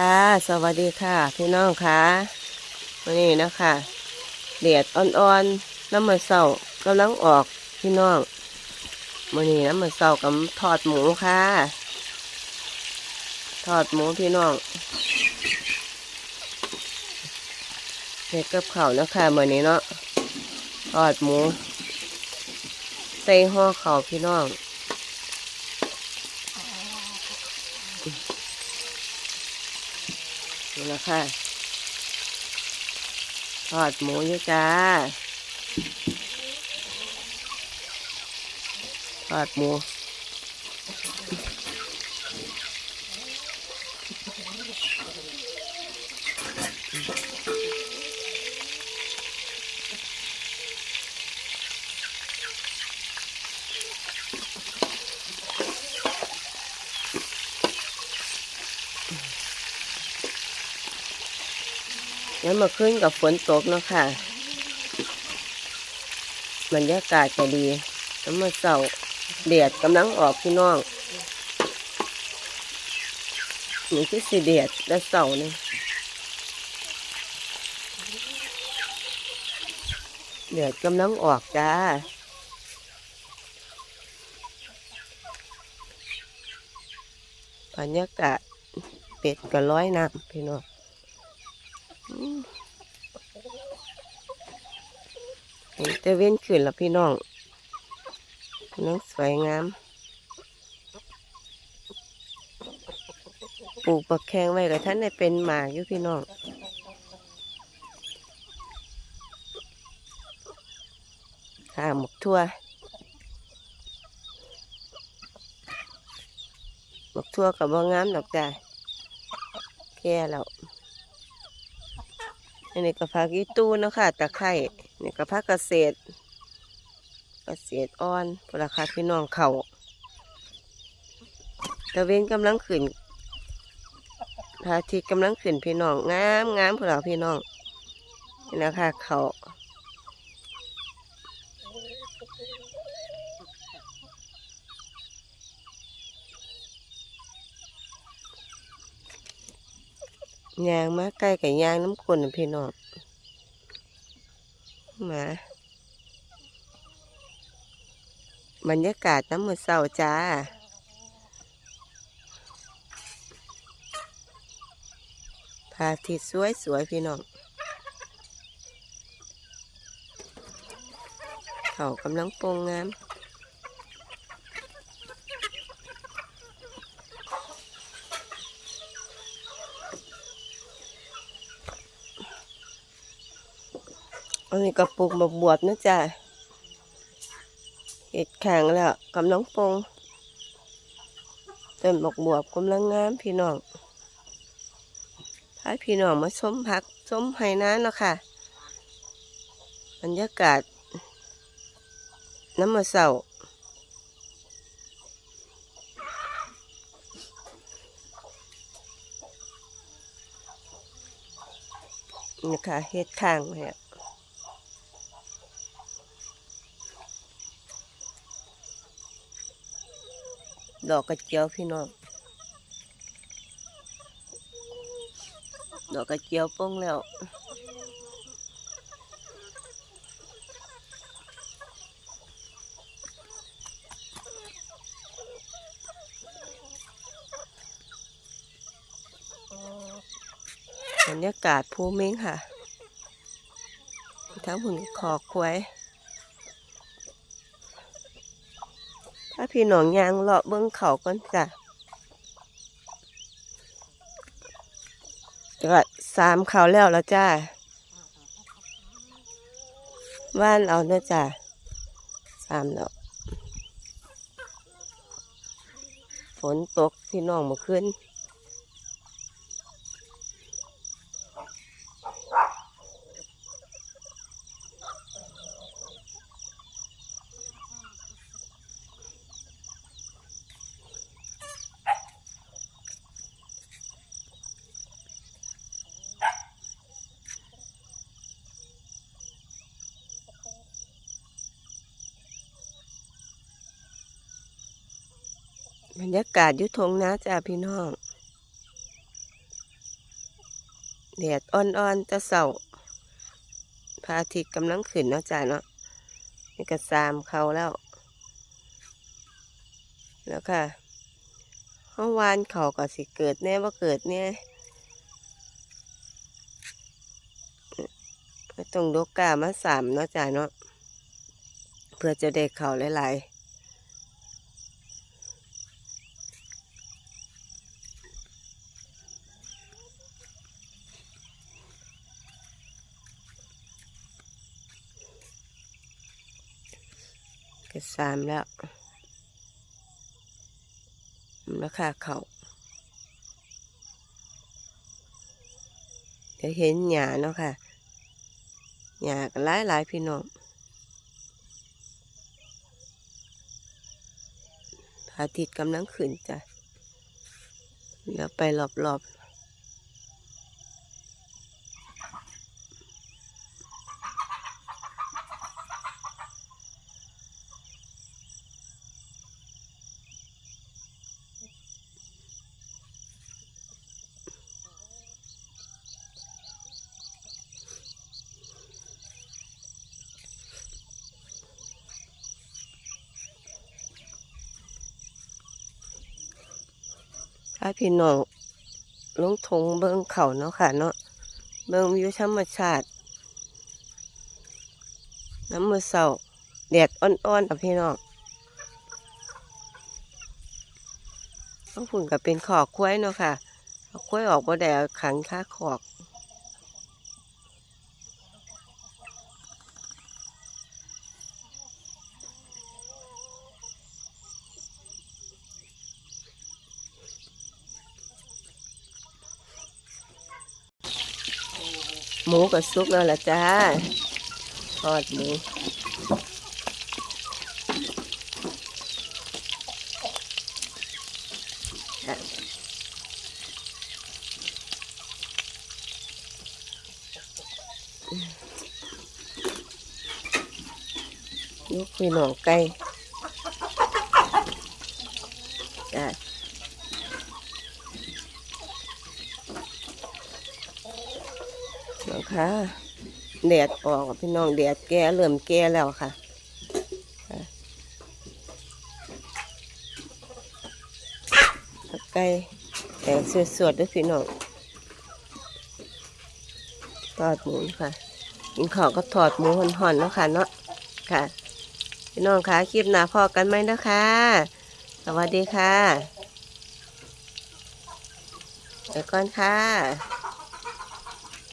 ค่ะ สวัสดีค่ะพี่น้องค่ะวันนี้นะคะเดียดอ่อนๆน้ำมันเสากำลังออกพี่น้องวันนี้น้ำมันเสากับทอดหมูค่ะ ทอดหมูพี่น้องเด็กกับเขานะคะวันนี้เนาะทอดหมูใส่ห่อเขาวพี่น้อง นี่นะคะทอดหมูอยู่จ้าทอดหมู แล้วมาขึ้นกับฝนตกเนาะค่ะบรรยากาศจะดีน้ำมาเสาเดียดกำลังออกพี่น้องนี่คือสีเดียดและเสานี่เดียดกำลังออกจ้าบรรยากาศเป็ดก็ร้อยน้ำพี่น้อง เห็นแต่เว้นขึ้นแล้วพี่น้องน้องสวยงาม ปลูกปักแข้งไว้กับท่านได้เป็นหมากอยู่พี่น้องข้าหมกทั่วหมกทั่วกับบ่งามดอกจ้ะแค่แล้ว อันนี้ก็ผักอีตู้เนาะค่ะตะไคร้นี่ก็ผักเกษตร เกษตรอ่อนราคาพี่น้องเขาตะเวนกำลังขึ้นพระอาทิตย์กำลังขึ้นพี่น้องงามงามพวกเราพี่น้องนี่นะคะเขา ยางมาใกล้กับยางน้ำคนน่ะพี่น้องมาบรรยากาศน้ำมือเศร้าจ้าพาทิตสวยสวยๆพี่น้องเขากำลังโปรงงาม อันนี้ก็ปลูกมาบวบนะจ๊ะเห็ดแข็งแล้วกำลังปงต้นบกบวบกำลังงามพี่น้องพาพี่น้องมาชมพักชมไห้น้านเนาะค่ะ บรรยากาศ น้ำมาเสานี่ค่ะเห็ดข้างเนี่ย ดอกกระเจียวพี่น้องดอกกระเจียวป้งแล้วบรรยากาศภูมิงค่ะ ทั้งผุนขอกควย ถ้าพี่น้องยางเลาะเบื้องเขาก่อนจ้ะก็สามเขาแล้วแล้วจ้าว่านเอาเนี่ยจ้าสามแล้วฝนตกพี่น้องมาขึ้น บรรยากาศยุทงนะจ้าพี่น้องแดดอ่อนๆจะเสาพระอาทิตย์กำลังขึ้นเนาะจ้าเนาะนี่ก็สามเขาแล้ว แล้วค่ะเมื่อวานเขาก็สิเกิดแน่ว่าเกิดเนี่ยต้องดกกามาสามเนาะจ้าเนาะเพื่อจะได้เขาหลายๆ ก็สามแล้วราคาเขาจะเห็นหยาเนาะค่ะหยาก็หลายหลายพี่น้องอาทิตย์กำลังขึ้นจ้ะเดี๋ยวไปรอบๆาพี่น้องลงทงเบิ้งเขาเนาะค่ะเนาะเบิ้งวิวธรรมชาติ น้ำมือเสาแดดอ่อนๆกับพี่น้องต้องฝุ่นกับเป็นขอกคุ้ยเนาะค่ะเอาคุ้ยออกบ่แดดขังค่าขอก หมูก็สุกแล้วล่ะจ้าทอดหมูจ้ะลูกพี่น้องไก่จ้ะ นะคะแดดออกพี่น้องแดดแก่เริ่มแก่แล้วค่ะค่ะผักไก่แต่สวดๆด้วยพี่น้องทอดหมูค่ะกินข้าวก็ทอดหมูห่อนๆเนาะค่ะเนาะค่ะ พี่น้องคะคลิปหน้าพอกันไหมนะคะสวัสดีค่ะไปก่อนค่ะ